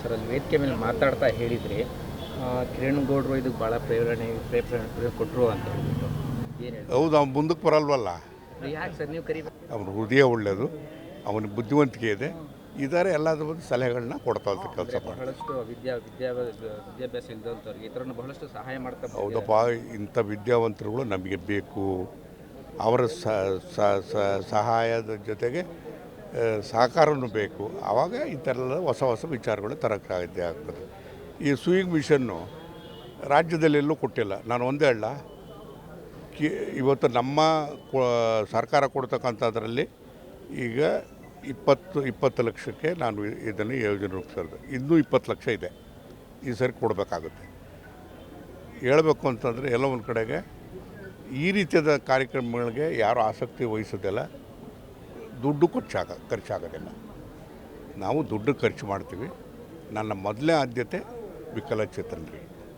Sir ಅಲ್ಲಿ ವೇದಿಕೆ ಮೇಲೆ ಮಾತಾಡ್ತಾ ಹೇಳಿದ್ರಿ ಕಿರಣ್ ಗೌಡ್ರು ಇದಕ್ಕೆ ಭಾಳ ಪ್ರೇರಣೆ ಪ್ರೇರಣೆ ಕೊಟ್ಟರು ಅಂತ ಹೇಳ್ಬಿಟ್ಟು. ಏನು ಹೇಳಿ ಹೌದು ಅವ್ನು ಮುಂದಕ್ಕೆ ಬರಲ್ವಲ್ಲ? ಯಾಕೆ ಸರ್ ನೀವು ಕರಿ ಅವನ ಹೃದಯ ಒಳ್ಳೆಯದು ಅವನ ಬುದ್ಧಿವಂತಿಕೆ ಇದೆ. ಇದಾರೆ ಎಲ್ಲದ್ರ ಬಗ್ಗೆ ಸಲಹೆಗಳನ್ನ ಕೊಡ್ತಾ ಇದ್ದ ಕೆಲಸ ಮಾಡಿ ಬಹಳಷ್ಟು ವಿದ್ಯಾ ವಿದ್ಯಾ ವಿದ್ಯಾಭ್ಯಾಸ ಇಲ್ದಂಥವ್ರಿಗೆ ಈ ಥರನ ಬಹಳಷ್ಟು ಸಹಾಯ ಮಾಡ್ತಾ ಬಂದಿದ್ದಾರೆ. ಹೌದಪ್ಪ ಇಂಥ ವಿದ್ಯಾವಂತರುಗಳು ನಮಗೆ ಬೇಕು. ಅವರ ಸ- ಸ- ಸ- ಸಹಾಯದ ಜೊತೆಗೆ ಆ, ಸಹಕಾರನೂ ಬೇಕು. ಆವಾಗ ಎಲ್ಲ ಹೊಸ ಹೊಸ ವಿಚಾರಗಳು ತರೋಕ್ಕಾಗುತ್ತೆ ಆಗ್ತದೆ. ಈ ಸ್ವಿಂಗ್ ಮಿಷನ್ನು ರಾಜ್ಯದಲ್ಲೆಲ್ಲೂ ಕೊಟ್ಟಿಲ್ಲ. ನಾನು ಒಂದೇ ಹೇಳ ಕಿ ಇವತ್ತು ನಮ್ಮ ಸರ್ಕಾರ ಕೊಡ್ತಕ್ಕಂಥದ್ರಲ್ಲಿ ಈಗ ಇಪ್ಪತ್ತು ಇಪ್ಪತ್ತು ಲಕ್ಷಕ್ಕೆ ನಾನು ಇದನ್ನು ಯೋಜನೆ ರೂಪಿಸಿರೋದು ಇನ್ನೂ ಇಪ್ಪತ್ತು ಲಕ್ಷ ಇದೆ. ಈ ಸರಿ ಕೊಡಬೇಕಾಗುತ್ತೆ. ಹೇಳಬೇಕು ಅಂತಂದರೆ ಎಲ್ಲ ಒಂದು ಕಡೆಗೆ ಈ ರೀತಿಯಾದ ಕಾರ್ಯಕ್ರಮಗಳಿಗೆ ಯಾರು ಆಸಕ್ತಿ ವಹಿಸೋದಿಲ್ಲ. ದುಡ್ಡು ಖರ್ಚಾಗ ಖರ್ಚಾಗೋದಿಲ್ಲ. ನಾವು ದುಡ್ಡು ಖರ್ಚು ಮಾಡ್ತೀವಿ. ನನ್ನ ಮೊದಲೇ ಆದ್ಯತೆ ವಿಕಲಚೇತನರಿಗೆ.